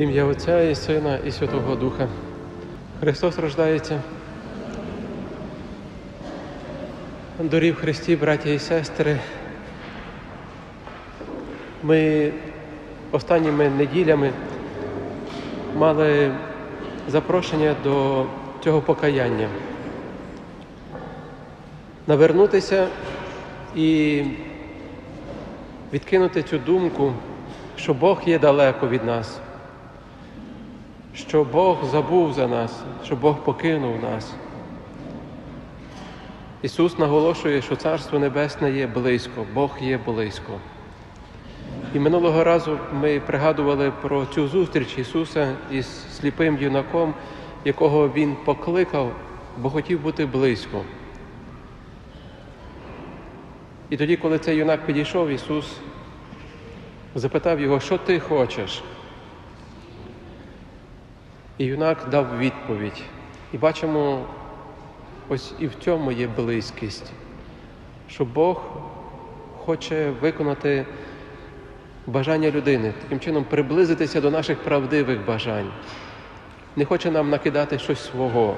Ім'я Отця і Сина і Святого Духа. Христос рождається. Дорів Христі, браті і сестри. Ми останніми неділями мали запрошення до цього покаяння. Навернутися і відкинути цю думку, що Бог є далеко від нас, що Бог забув за нас, що Бог покинув нас. Ісус наголошує, що Царство Небесне є близько, Бог є близько. І минулого разу ми пригадували про цю зустріч Ісуса із сліпим юнаком, якого Він покликав, бо хотів бути близько. І тоді, коли цей юнак підійшов, Ісус запитав його, що ти хочеш? І юнак дав відповідь. І бачимо, ось і в цьому є близькість, що Бог хоче виконати бажання людини, таким чином приблизитися до наших правдивих бажань. Не хоче нам накидати щось свого,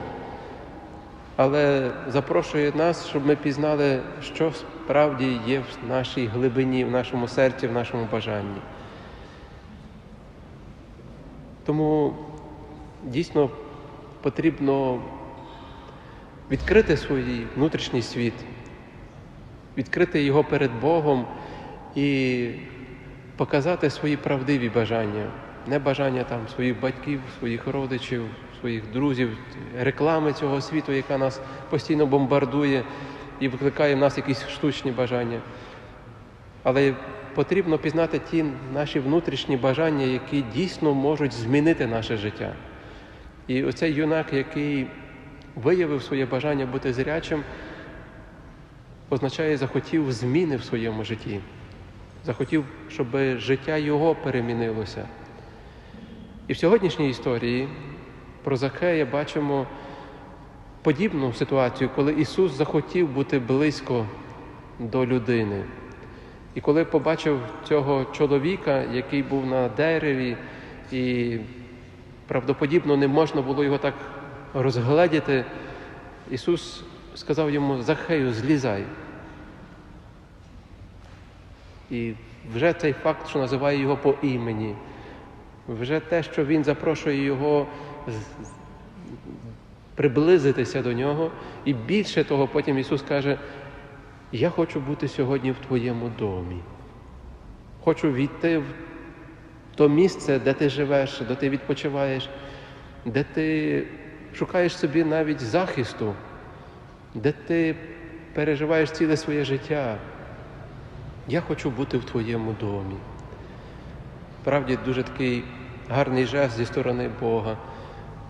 але запрошує нас, щоб ми пізнали, що справді є в нашій глибині, в нашому серці, в нашому бажанні. Тому дійсно потрібно відкрити свій внутрішній світ, відкрити його перед Богом і показати свої правдиві бажання, не бажання там своїх батьків, своїх родичів, своїх друзів, реклами цього світу, яка нас постійно бомбардує і викликає в нас якісь штучні бажання. Але потрібно пізнати ті наші внутрішні бажання, які дійсно можуть змінити наше життя. І оцей юнак, який виявив своє бажання бути зрячим, означає, захотів зміни в своєму житті. Захотів, щоб життя його перемінилося. І в сьогоднішній історії про Захея бачимо подібну ситуацію, коли Ісус захотів бути близько до людини. І коли побачив цього чоловіка, який був на дереві, і правдоподібно не можна було його так розгледіти, Ісус сказав йому Захею, злізай. І вже цей факт, що називає його по імені, вже те, що він запрошує його приблизитися до нього, і більше того, потім Ісус каже, я хочу бути сьогодні в твоєму домі. Хочу війти в то місце, де ти живеш, де ти відпочиваєш, де ти шукаєш собі навіть захисту, де ти переживаєш ціле своє життя. Я хочу бути в твоєму домі. Правді, дуже такий гарний жест зі сторони Бога,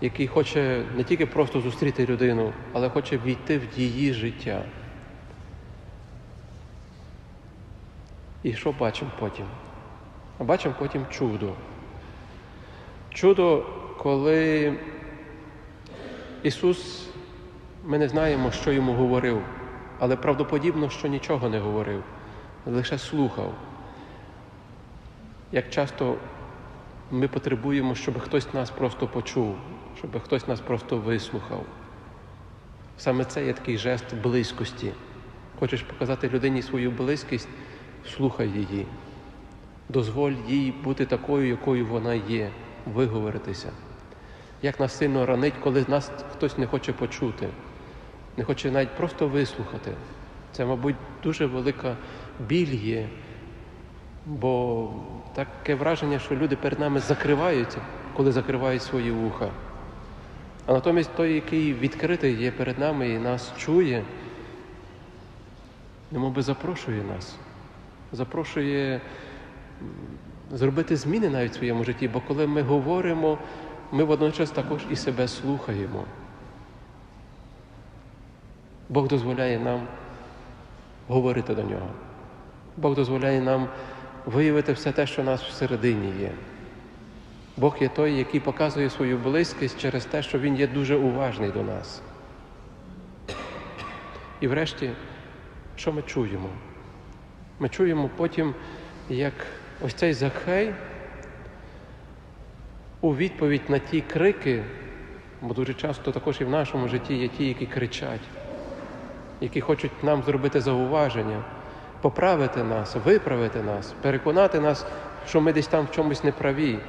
який хоче не тільки просто зустріти людину, але хоче війти в її життя. І що бачимо потім? А бачимо потім чудо. Чудо, коли Ісус, ми не знаємо, що йому говорив, але правдоподібно, що нічого не говорив, лише слухав. Як часто ми потребуємо, щоб хтось нас просто почув, щоб хтось нас просто вислухав. Саме це є такий жест близькості. Хочеш показати людині свою близькість, слухай її. Дозволь їй бути такою, якою вона є, виговоритися. Як нас сильно ранить, коли нас хтось не хоче почути, не хоче навіть просто вислухати. Це, мабуть, дуже велика біль є, бо таке враження, що люди перед нами закриваються, коли закривають свої вуха. А натомість той, який відкритий є перед нами і нас чує, немов би запрошує нас, запрошує зробити зміни навіть в своєму житті, бо коли ми говоримо, ми водночас також і себе слухаємо. Бог дозволяє нам говорити до нього. Бог дозволяє нам виявити все те, що в нас всередині є. Бог є той, який показує свою близькість через те, що Він є дуже уважний до нас. І врешті, що ми чуємо? Ми чуємо потім, як ось цей Захей у відповідь на ті крики, бо дуже часто також і в нашому житті є ті, які кричать, які хочуть нам зробити зауваження, поправити нас, виправити нас, переконати нас, що ми десь там в чомусь неправі.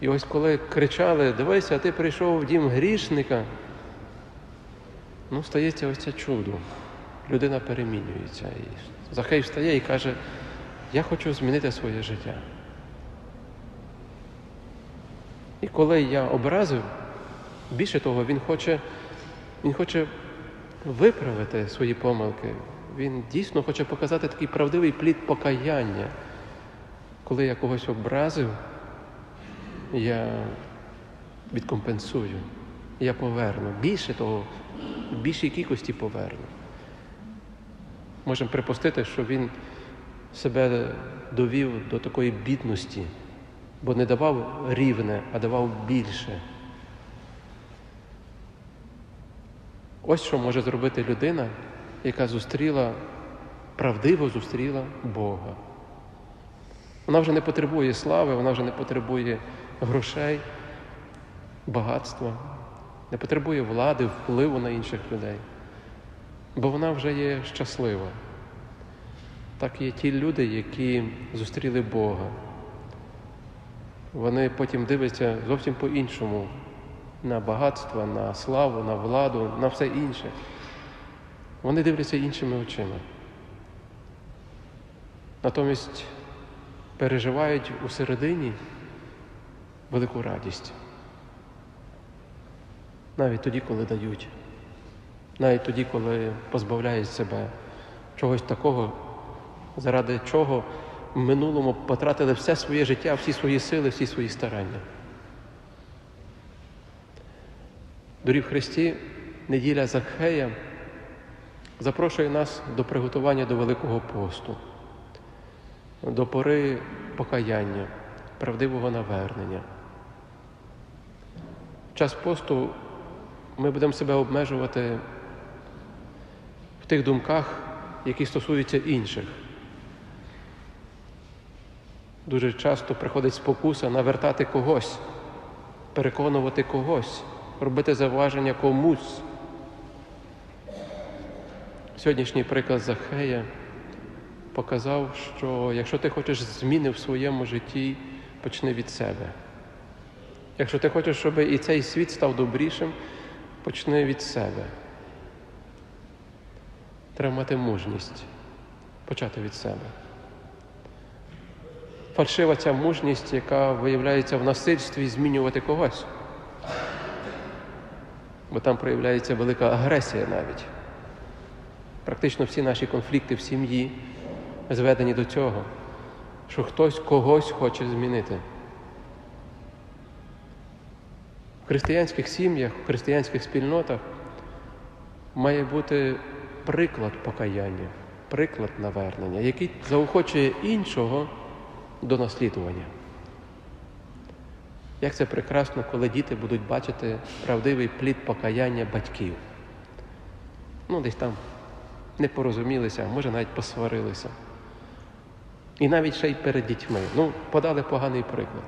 І ось коли кричали, дивися, ти прийшов в дім грішника, ну, стається ось це чудо. Людина перемінюється. І Захей встає і каже, я хочу змінити своє життя. І коли я образив, більше того, він хоче, він хоче виправити свої помилки. Він дійсно хоче показати такий правдивий плід покаяння. Коли я когось образив, я відкомпенсую, я поверну. Більше того, в більшій кількості поверну. Можемо припустити, що він себе довів до такої бідності, бо не давав рівне, а давав більше. Ось що може зробити людина, яка зустріла, правдиво зустріла Бога. Вона вже не потребує слави, вона вже не потребує грошей, багатства, не потребує влади, впливу на інших людей, бо вона вже є щаслива. Так є ті люди, які зустріли Бога. Вони потім дивляться зовсім по-іншому на багатство, на славу, на владу, на все інше. Вони дивляться іншими очима. Натомість переживають у середині велику радість. Навіть тоді, коли дають, навіть тоді, коли позбавляють себе чогось такого, заради чого в минулому потратили все своє життя, всі свої сили, всі свої старання. Дорі в Христі, неділя Захея запрошує нас до приготування до Великого посту, до пори покаяння, правдивого навернення. В час посту ми будемо себе обмежувати в тих думках, які стосуються інших. Дуже часто приходить спокуса навертати когось, переконувати когось, робити зауваження комусь. Сьогоднішній приклад Захея показав, що якщо ти хочеш зміни в своєму житті, почни від себе. Якщо ти хочеш, щоб і цей світ став добрішим, почни від себе. Треба мати мужність почати від себе. Фальшива ця мужність, яка виявляється в насильстві змінювати когось. Бо там проявляється велика агресія навіть. Практично всі наші конфлікти в сім'ї зведені до цього, що хтось когось хоче змінити. В християнських сім'ях, в християнських спільнотах має бути приклад покаяння, приклад навернення, який заохочує іншого до наслідування. Як це прекрасно, коли діти будуть бачити правдивий плід покаяння батьків. Ну, десь там не порозумілися, а може навіть посварилися. І навіть ще й перед дітьми. Ну, подали поганий приклад.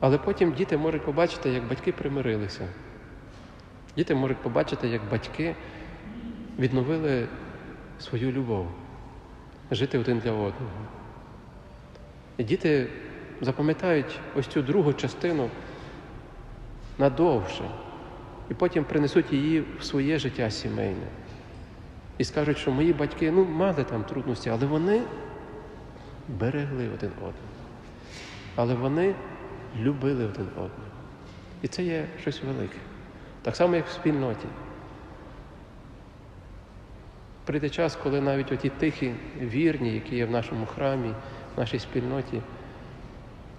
Але потім діти можуть побачити, як батьки примирилися. Діти можуть побачити, як батьки відновили свою любов, жити один для одного. Діти запам'ятають ось цю другу частину надовше, і потім принесуть її в своє життя сімейне. І скажуть, що мої батьки ну, мали там трудності, але вони берегли один одного. Але вони любили один одного. І це є щось велике. Так само, як в спільноті. Прийде час, коли навіть оті тихі, вірні, які є в нашому храмі, нашій спільноті,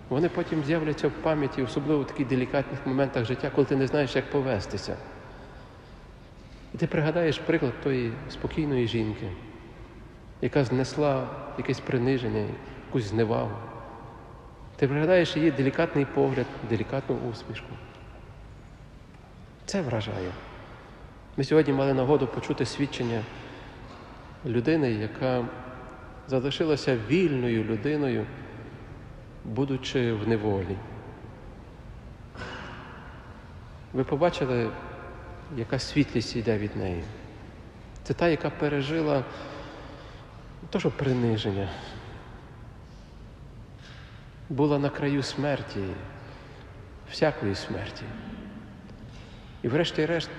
вони потім з'являться в пам'яті, особливо в таких делікатних моментах життя, коли ти не знаєш, як повестися. І ти пригадаєш приклад тої спокійної жінки, яка знесла якесь приниження, якусь зневагу. Ти пригадаєш її делікатний погляд, делікатну усмішку. Це вражає. Ми сьогодні мали нагоду почути свідчення людини, яка залишилася вільною людиною, будучи в неволі. ви побачили, яка світлість йде від неї. Це та, яка пережила не то, що приниження, була на краю смерті, всякої смерті. І врешті-решт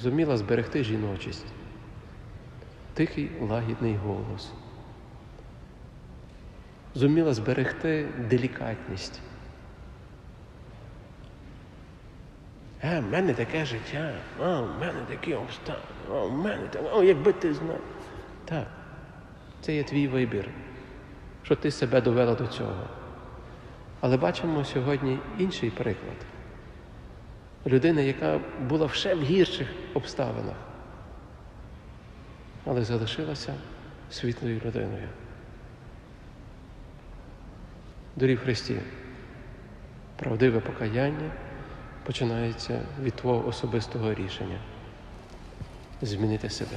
зуміла зберегти жіночість, тихий лагідний голос. Зуміла зберегти делікатність. А, в мене таке життя, а, в мене такі обставини, а, в мене так, о, якби ти знав. Так, це є твій вибір, що ти себе довела до цього. Але бачимо сьогодні інший приклад. Людина, яка була ще в гірших обставинах, але залишилася світлою людиною. Дорі Христі, правдиве покаяння починається від твого особистого рішення змінити себе.